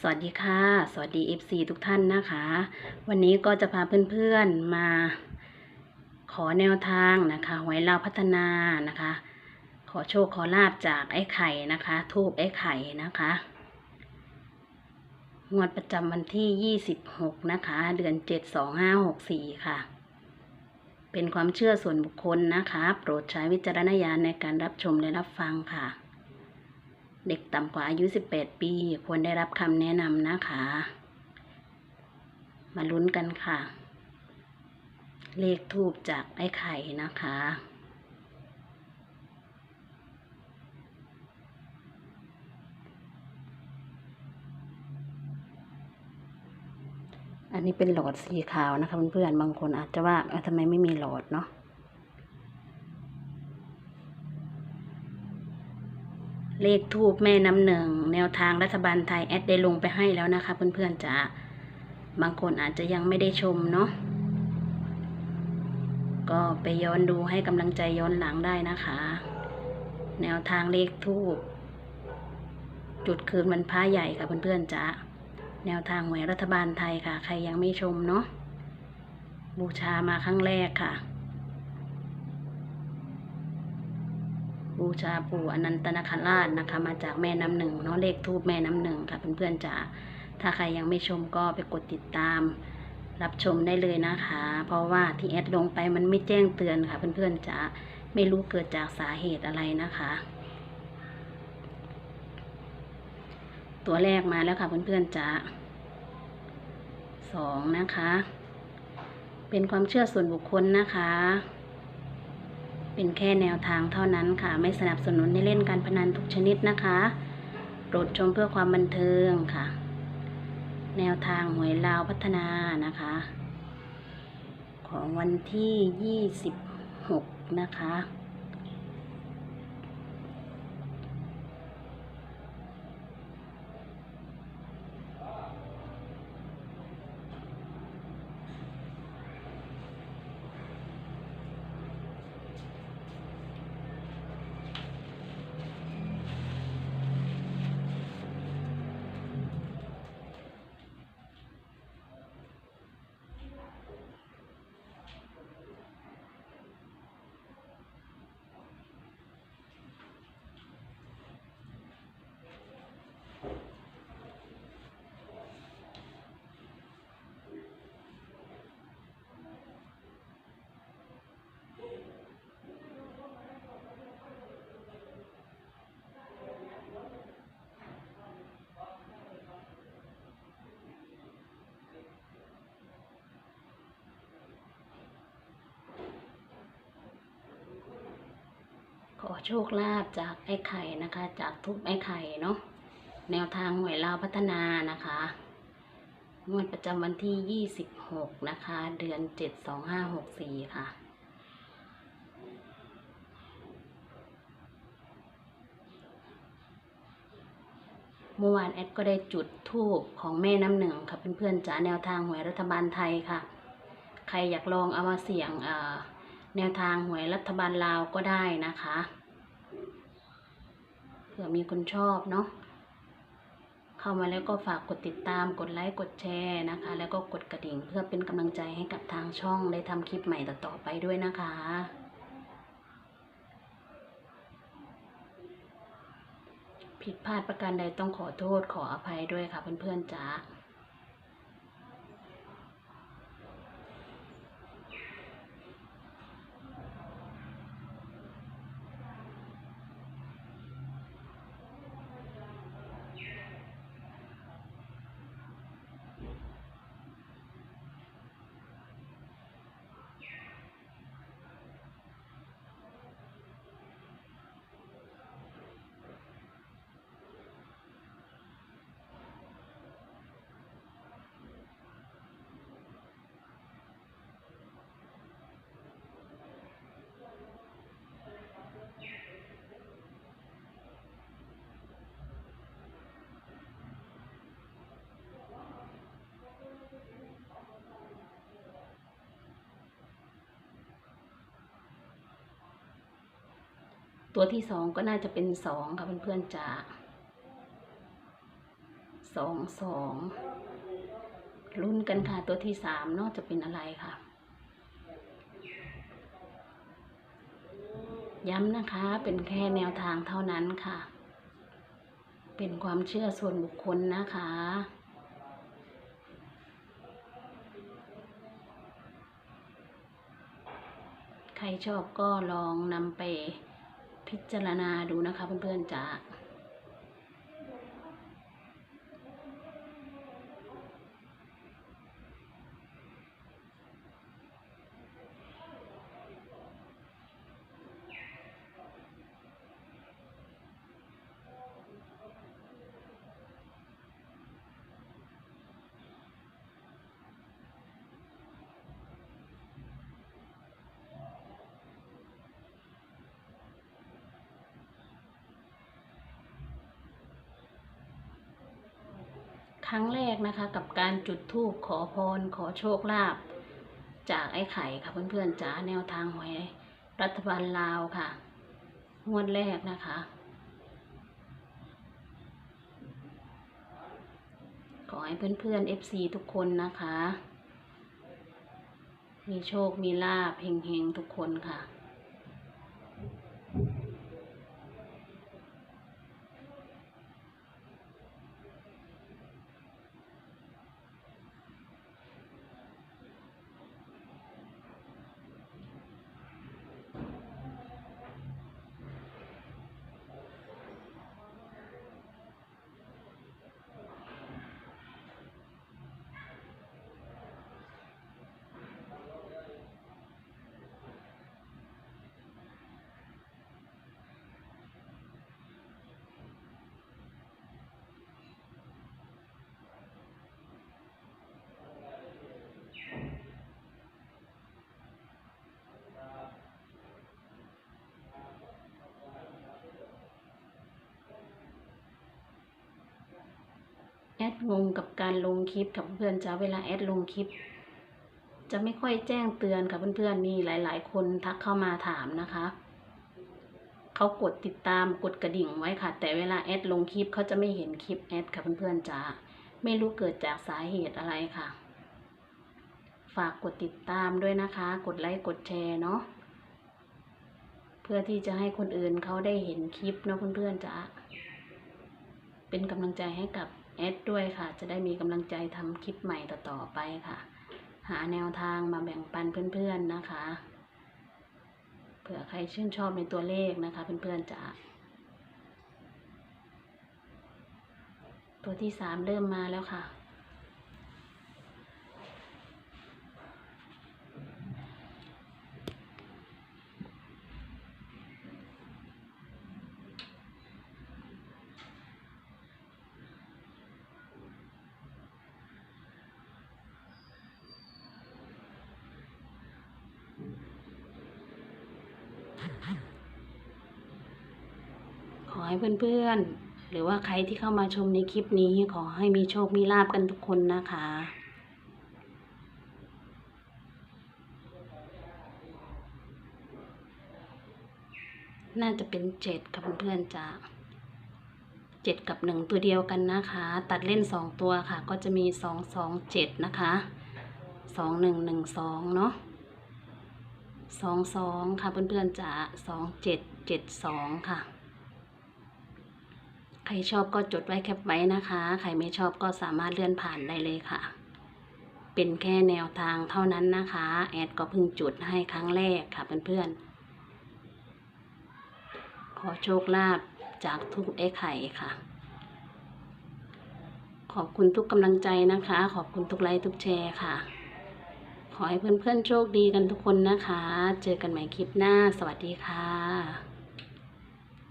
สวัสดีค่ะ สวัสดี FC ทุกท่านนะคะ วันนี้ก็จะพาเพื่อนๆมา ขอแนวทางนะคะหวยลาวพัฒนานะคะ ขอโชคขอลาบจากไอ้ไข่นะคะ ทูบไอ้ไข่นะคะงวดประจำวันที่ 26 นะคะ เดือน 7 2564 ค่ะ เป็นความเชื่อส่วนบุคคลนะคะ โปรดใช้วิจารณญาณในการรับชมและรับฟังค่ะ เด็กต่ำกว่าอายุ 18 ปี ควรได้รับคำแนะนำนะคะ มาลุ้นกันค่ะ เลขทูบจากไอ้ไข่นะคะ อันนี้เป็นหลอดสีขาวนะคะเพื่อนๆ บางคนอาจจะว่าเอ้าทำไมไม่มีหลอดเนาะ เลขทูบแม่น้ำหนึ่งแนวทางรัฐบาลไทยแอดได้ลงไปให้แล้วนะคะ เพื่อนๆจ๋าบางคนอาจจะยังไม่ได้ชมเนาะก็ไปย้อนดูให้กำลังใจย้อนหลังได้นะคะ แนวทางเลขทูบจุดคืนวันพระใหญ่ค่ะเพื่อนๆจ๋าแนวทางหวยรัฐบาลไทยค่ะ ใครยังไม่ชมเนาะบูชามาครั้งแรกค่ะ บูชาปู่อนันตนาคราชนะคะ มาจากแม่น้ำหนึ่งเนาะเลขทูบแม่น้ำหนึ่งค่ะเพื่อนๆจ๋าถ้าใครยังไม่ชมก็ไปกดติดตาม รับชมได้เลยนะคะ เพราะว่าที่แอดลงไปมันไม่แจ้งเตือนค่ะเพื่อนๆจ๋าไม่รู้เกิดจากสาเหตุอะไรนะคะ ตัวแรกมาแล้วค่ะเพื่อนๆจ๋าสองนะคะ เป็นความเชื่อส่วนบุคคลนะคะ เป็นแค่แนวทางเท่านั้นค่ะ ไม่สนับสนุนให้เล่นการพนันทุกชนิดนะคะโปรดชมเพื่อความบันเทิงค่ะ แนวทางหวยลาวพัฒนานะคะ ของวันที่ 26 นะคะ ข อโชคลาภจากไอ้ไข่นะคะ จากทุบไอ้ไข่เนาะแนวทางหวยลาวพัฒนานะคะงวดประจำวันที่ 26 นะคะ เดือน 7 2 5 6 4 ค่ะ เมื่อวานแอดก็ได้จุดทูบของแม่น้ำหนึ่งค่ะเพื่อนๆจ๋าแนวทางหวยรัฐบาลไทยค่ะ ใครอยากลองเอามาเสี่ยงแนวทางหวยรัฐบาลลาวก็ได้นะคะ ผื่อมีคนชอบเนาะเข้ามาแล้วก็ฝากกดติดตามกดไลค์กดแชร์นะคะ แล้วก็กดกระดิ่งเพื่อเป็นกำลังใจให้กับทางช่องได้ทำคลิปใหม่ต่อๆไปด้วยนะคะผิดพลาดประการใดต้องขอโทษขออภัยด้วยค่ะเพื่อนๆจ๋า ตัวที่สองก็น่าจะเป็นสองค่ะเพื่อนๆจ๋าสองสองลุ้นกันค่ะตัวที่สามนอกจะเป็นอะไรค่ะ ย้ำนะคะเป็นแค่แนวทางเท่านั้นค่ะ เป็นความเชื่อส่วนบุคคลนะคะใครชอบก็ลองนำไป พิจารณาดูนะคะเพื่อนๆจ้า ครั้งแรกนะคะ กับการจุดธูปขอพร ขอโชคลาภจากไอ้ไข่ค่ะเพื่อนๆจ๋าแนวทางหวยรัฐบาลลาวค่ะ งวดแรกนะคะ ขอให้เพื่อนๆ FC ทุกคนนะคะ มีโชคมีลาภเฮงๆ ทุกคนค่ะ ดงงกับการลงคลิปกับเพื่อนจ้าเวลาแอดลงคลิป จะไม่ค่อยแจ้งเตือนกับเพื่อนๆมีหลาย ๆ คนทักเข้ามาถามนะคะเขากดติดตามกดกระดิ่งไว้ค่ะ แต่เวลาแอดลงคลิปเขาจะไม่เห็นคลิปแอดค่ะเพื่อนๆจ้าไม่รู้เกิดจากสาเหตุอะไรค่ะ ฝากกดติดตามด้วยนะคะ กดไลค์กดแชร์เนาะเพื่อที่จะให้คนอื่นเขาได้เห็นคลิปเนาะเพื่อนๆจ้าเป็นกำลังใจให้กับ แอดด้วยค่ะ จะได้มีกำลังใจทำคลิปใหม่ต่อๆไปค่ะ หาแนวทางมาแบ่งปันเพื่อนๆนะคะ เผื่อใครชื่นชอบในตัวเลขนะคะ เพื่อนๆจะตัวที่สามเริ่มมาแล้วค่ะ ขอ ให้เพื่อนๆ หรือว่าใครที่เข้ามาชมในคลิปนี้ขอให้มีโชคมีลาบกันทุกคนนะคะน่าจะเป็นเจ็ดกับเพื่อนๆจ้าเจ็ดกับหนึ่งตัวเดียวกันนะคะ ตัดเล่นสองตัวค่ะ ก็จะมีสองสองเจ็ดนะคะสองหนึ่งหนึ่งสองเนาะสองสองค่ะเพื่อนๆจ๋าสองเจ็ดเจ็ดสองค่ะ ใครชอบก็จดไว้แคปไว้นะคะ ใครไม่ชอบก็สามารถเลื่อนผ่านได้เลยค่ะ เป็นแค่แนวทางเท่านั้นนะคะ แอดก็เพิ่งจุดให้ครั้งแรกค่ะเพื่อนๆ ขอโชคลาภจากทุกไอ้ไข่ค่ะ ขอบคุณทุกกำลังใจนะคะ ขอบคุณทุกไลค์ทุกแชร์ค่ะ ขอให้เพื่อนๆโชคดีกันทุกคนนะคะ เจอกันใหม่คลิปหน้า สวัสดีค่ะ